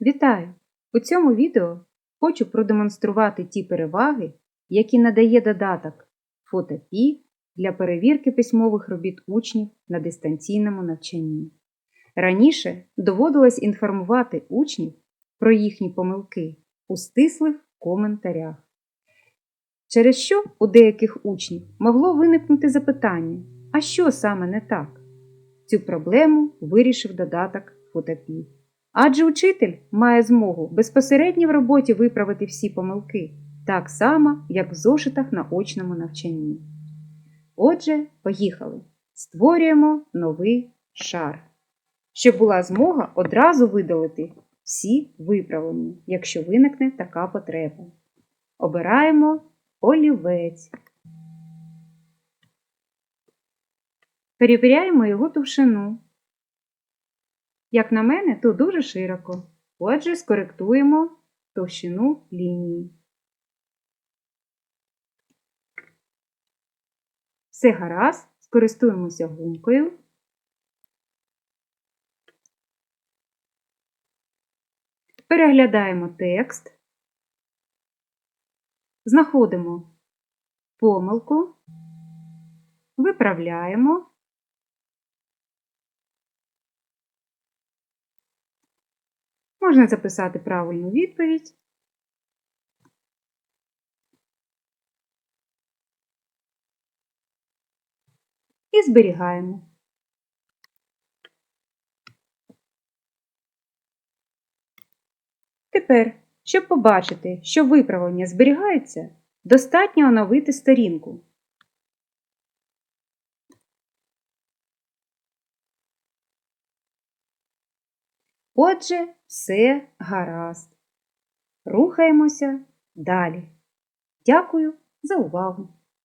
Вітаю! У цьому відео хочу продемонструвати ті переваги, які надає додаток FotoPi для перевірки письмових робіт учнів на дистанційному навчанні. Раніше доводилось інформувати учнів про їхні помилки у стислих коментарях. Через що у деяких учнів могло виникнути запитання, а що саме не так? Цю проблему вирішив додаток FotoPi. Адже учитель має змогу безпосередньо в роботі виправити всі помилки, так само, як в зошитах на очному навчанні. Отже, поїхали. Створюємо новий шар, щоб була змога одразу видалити всі виправлення, якщо виникне така потреба. Обираємо олівець. Перевіряємо його товщину. Як на мене, то дуже широко. Отже, скоректуємо товщину лінії. Все гаразд, скористуємося гумкою. Переглядаємо текст. Знаходимо помилку, виправляємо. Можна записати правильну відповідь. І зберігаємо. Тепер, щоб побачити, що виправлення зберігається, достатньо оновити сторінку. Отже, все гаразд. Рухаємося далі. Дякую за увагу!